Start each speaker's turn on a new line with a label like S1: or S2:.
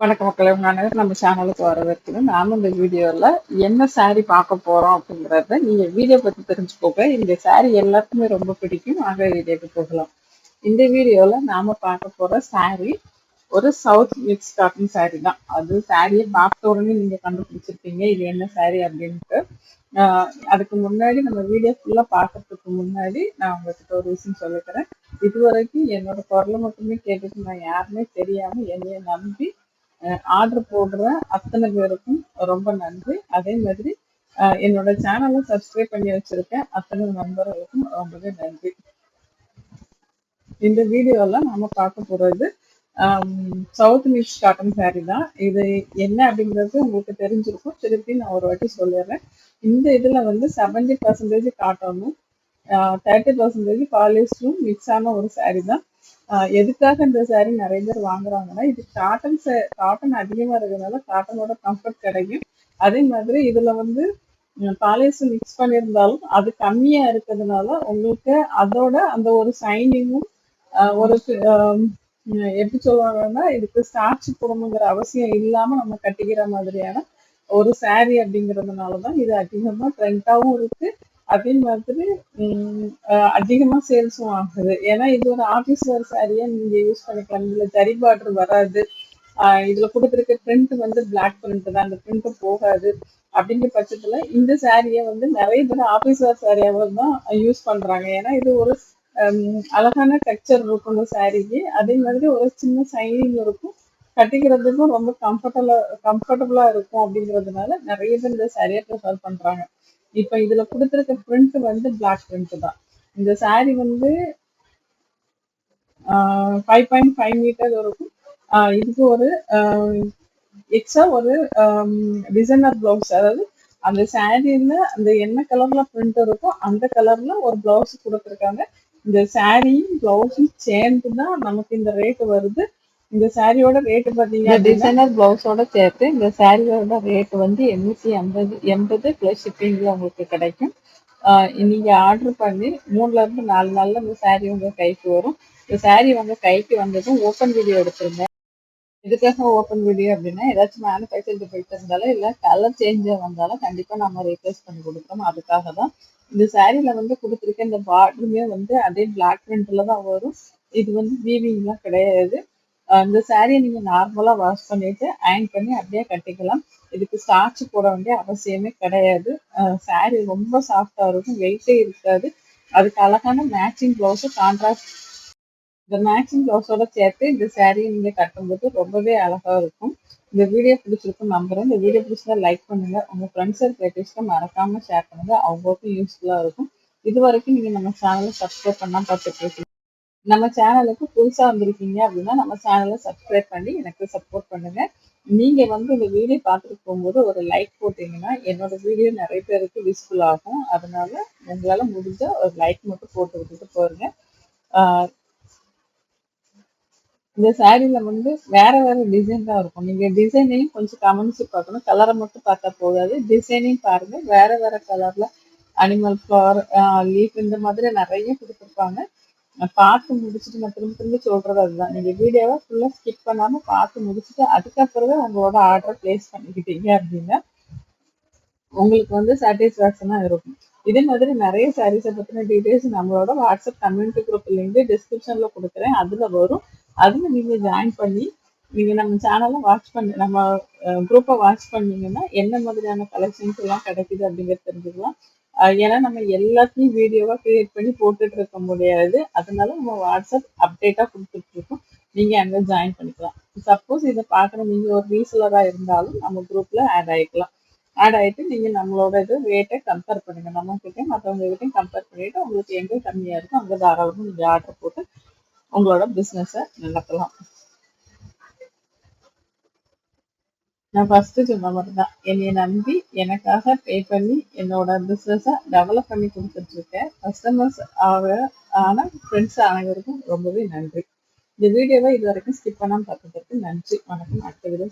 S1: வணக்க மக்களை உங்க அனைவரும் நம்ம சேனலுக்கு வரவேற்கிறேன் நாம இந்த வீடியோவில் என்ன saree பார்க்க போகிறோம் அப்படிங்கிறத நீங்கள் வீடியோ பற்றி தெரிஞ்சுக்கோங்க. இந்த saree எல்லாத்துக்குமே ரொம்ப பிடிக்கும். ஆக வீடியோக்கு போகலாம். இந்த வீடியோவில் நாம் பார்க்க போகிற saree ஒரு சவுத் மிக்ஸ் காட்டன் saree தான். அது சாரியை பார்த்த உடனே நீங்கள் கண்டுபிடிச்சிருப்பீங்க இது என்ன saree அப்படின்ட்டு. அதுக்கு முன்னாடி நம்ம வீடியோ ஃபுல்லாக பார்க்கறதுக்கு முன்னாடி நான் உங்ககிட்ட ஒரு விஷயம் சொல்லிக்கிறேன். இது வரைக்கும் என்னோட குரலை மட்டுமே கேட்டுட்டு நான் யாருமே தெரியாமல் என்னையை நம்பி ஆர்டர் போடுற அத்தனை பேருக்கும் ரொம்ப நன்றி. அதே மாதிரி என்னோட சேனலை சப்ஸ்கிரைப் பண்ணி வச்சிருக்கேன் அத்தனை நண்பர்களுக்கும் ரொம்பவே நன்றி. இந்த வீடியோவில் நாம பார்க்க போறது சவுத் மிக்ஸ் காட்டன் saree தான். இது என்ன அப்படிங்கிறது உங்களுக்கு தெரிஞ்சிருக்கும். திருப்பி நான் ஒரு வாட்டி சொல்லிடுறேன். இந்த இதில் வந்து செவன்டி பர்சன்டேஜ் காட்டனும் தேர்ட்டி பர்சன்டேஜ் பாலிஸ்டரும் மிக்ஸ் ஆன ஒரு saree தான். எதுக்காக இந்த saree நிறைய பேர் வாங்குறாங்கன்னா இது காட்டன் காட்டன் அதிகமா இருக்கிறதுனால காட்டனோட கம்ஃபர்ட் கிடைக்கும். அதே மாதிரி இதுல வந்து பாலிஸ்டர் மிக்ஸ் பண்ணியிருந்தாலும் அது கம்மியா இருக்கிறதுனால உங்களுக்கு அதோட அந்த ஒரு சைனிங்கும் ஒரு எப்படி சொல்லுவாங்கன்னா இதுக்கு ஸ்டார்ச் போடணுங்கிற அவசியம் இல்லாம நம்ம கட்டிக்கிற மாதிரியான ஒரு சேரீ அப்படிங்கிறதுனால தான் இது அதிகமாக ட்ரெண்டாகவும் இருக்குது அதே மாதிரி அதிகமாக அதிகமா சேல்ஸும் ஆகுது. ஏன்னா இது ஒரு ஆஃபீஸ் வேர் சாரியா நீங்க யூஸ் பண்ணிக்கலாம். இதுல ஜரி பார்டர் வராது. இதுல கொடுத்துருக்க பிரிண்ட் வந்து பிளாக் பிரிண்ட் தான். அந்த பிரிண்ட் போகாது. அப்படிங்கிற பட்சத்துல இந்த சாரியை வந்து நிறைய பேர் ஆஃபீஸ் வேர் சாரியாவை தான் யூஸ் பண்றாங்க. ஏன்னா இது ஒரு அழகான டெக்ஸ்சர் இருக்கும் இந்த சாரிக்கு அதே மாதிரி ஒரு சின்ன சைனிங் இருக்கும். கட்டிக்கிறதுக்கும் ரொம்ப கம்ஃபர்டபுளா கம்ஃபர்டபுளா இருக்கும் அப்படிங்கிறதுனால நிறைய பேர் இந்த சாரியை ப்ரிஃபர் பண்றாங்க. இப்ப இதுல கொடுத்துருக்க பிரிண்ட் வந்து பிளாக் பிரிண்ட் தான். இந்த சாரி வந்து ஃபைவ் பாயிண்ட் ஃபைவ் மீட்டர் இருக்கும் ஆஹ் இதுக்கு ஒரு எக்ஸ்ட்ரா ஒரு டிசைனர் பிளவுஸ் அதாவது அந்த சாரீல அந்த என்ன கலர்ல பிரிண்ட் இருக்கோ அந்த கலர்ல ஒரு பிளவுஸ் கொடுத்துருக்காங்க. இந்த சாரியும் பிளவுஸும் சேர்ந்து தான் நமக்கு இந்த ரேட் வருது. இந்த சாரியோட ரேட் பாத்தீங்க டிசைனர் பிளவுஸோட சேர்த்து இந்த சாரியோட ரேட் வந்து எண்ணூத்தி எண்பது எண்பது பிளஸ் ஷிப்பிங்ல உங்களுக்கு கிடைக்கும். ஆஹ் நீங்க ஆர்டர் பண்ணி மூணுல இருந்து நாலு நாள்ல இந்த சாரி உங்க கைக்கு வரும். இந்த சாரி உங்க கைக்கு வந்ததும் ஓப்பன் வீடியோ எடுத்துருங்க. எதுக்காக ஓப்பன் வீடியோ அப்படின்னா ஏதாச்சும் மேனுஃபேக்சர் போயிட்டு இருந்தாலும் இல்ல கலர் சேஞ்ச் வந்தாலும் கண்டிப்பா நம்ம ரீப்ளேஸ் பண்ணி கொடுக்குறோம். அதுக்காக தான் இந்த சாரில வந்து கொடுத்துருக்க இந்த பார்டருமே வந்து அதே பிளாக் பிரிண்ட்ல தான் வரும். இது வந்து வீவிங்லாம் கிடையாது. இந்த சாரியை நீங்கள் நார்மலாக வாஷ் பண்ணிட்டு அயன் பண்ணி அப்படியே கட்டிக்கலாம். இதுக்கு ஸ்டார்ச் போட வேண்டிய அவசியமே கிடையாது. சாரி ரொம்ப சாஃப்டாக இருக்கும் வெயிட்டே இருக்காது. அதுக்கு அழகான மேட்சிங் ப்ளவுஸு கான்ட்ராஸ்ட் இந்த மேட்சிங் ப்ளவுஸோட சேர்த்து இந்த சாரியை நீங்கள் கட்டும்போது ரொம்பவே அழகாக இருக்கும். இந்த வீடியோ பிடிச்சிருக்கும் நம்புறேன். இந்த வீடியோ பிடிச்சா லைக் பண்ணுங்க. உங்க ஃப்ரெண்ட்ஸ் அண்ட் ரிலேட்டிவ்ஸ்க்கு மறக்காம ஷேர் பண்ணுங்க. அவங்களுக்கும் யூஸ்ஃபுல்லா இருக்கும். இது வரைக்கும் நீங்க நம்ம சேனலை சப்ஸ்கிரைப் பண்ணா பார்த்துட்டு நம்ம சேனலுக்கு புதுசா வந்திருக்கீங்க அப்படின்னா நம்ம சேனலை சப்ஸ்கிரைப் பண்ணி எனக்கு சப்போர்ட் பண்ணுங்க. நீங்க வந்து இந்த வீடியோ பார்த்துட்டு போகும்போது ஒரு லைக் போட்டீங்கன்னா என்னோட வீடியோ நிறைய பேருக்கு யூஸ்ஃபுல் ஆகும். அதனால உங்களால முடிஞ்ச ஒரு லைக் மட்டும் போட்டு விட்டுட்டு போருங்க. இந்த சாரீல வந்து வேற வேற டிசைன் தான் இருக்கும். நீங்க டிசைனையும் கொஞ்சம் கவனிச்சு பார்க்கணும். கலரை மட்டும் பார்த்தா போதாது. டிசைனையும் பாருங்க. வேற வேற கலர்ல அனிமல் ஃப்ளவர் லீஃப் இந்த மாதிரி நிறைய கொடுத்துருப்பாங்க. நான் பார்த்து முடிச்சுட்டு நான் திரும்ப திரும்ப சொல்றது அதுதான். நீங்க வீடியோவை ஃபுல்லா ஸ்கிப் பண்ணாம பார்த்து முடிச்சுட்டு அதுக்கப்புறம் தான் உங்களோட ஆர்டர் பிளேஸ் பண்ணிக்கிட்டீங்க அப்படின்னா உங்களுக்கு வந்து சாட்டிஸ்ஃபேக்ஷனாக இருக்கும். இதே மாதிரி நிறைய சாரீஸை பற்றின டீடைல்ஸ் நம்மளோட வாட்ஸ்அப் கம்யூனிட்டி குரூப் லிங்க் டிஸ்கிரிப்ஷன்ல கொடுக்குறேன். அதில் வரும். அதுல நீங்க ஜாயின் பண்ணி நீங்க நம்ம சேனலை வாட்ச் பண்ணி நம்ம குரூப்பை வாட்ச் பண்ணீங்கன்னா என்ன மாதிரியான கலெக்ஷன்ஸ் எல்லாம் கிடைக்குது அப்படிங்கிறது தெரிஞ்சுக்கலாம். ஏன்னா நம்ம எல்லாத்தையும் வீடியோவா கிரியேட் பண்ணி போட்டுட்டு இருக்க முடியாது. அதனால நம்ம வாட்ஸ்அப் அப்டேட்டா கொடுத்துட்டு இருக்கோம். நீங்க அங்க ஜாயின் பண்ணிக்கலாம். சப்போஸ் இதை பாக்குற நீங்க ஒரு ரீசலரா இருந்தாலும் நம்ம குரூப்ல ஆட் ஆயிக்கலாம். ஆட் ஆயிட்டு நீங்க நம்மளோட இது ரேட்டை கம்பேர் பண்ணுங்க. நம்ம கிட்ட மற்றவங்க கிட்டையும் கம்பேர் பண்ணிட்டு உங்களுக்கு எங்க கம்மியா இருக்கோ அங்க தாராளமா நீங்க ஆர்டர் போட்டு உங்களோட பிசினஸ நடத்தலாம். நான் ஃபர்ஸ்ட் சொன்ன மாதிரி தான் என்னை நம்பி எனக்காக பே பண்ணி என்னோட பிஸ்னஸை டெவலப் பண்ணி கொடுத்துட்ருக்கேன். கஸ்டமர்ஸ் ஆக ஆன ஃப்ரெண்ட்ஸ் அனைவருக்கும் ரொம்பவே நன்றி. இந்த வீடியோவை இது வரைக்கும் ஸ்கிப் பண்ணாம பார்த்ததுக்கு நன்றி. வணக்கம். அடுத்த வீடியோ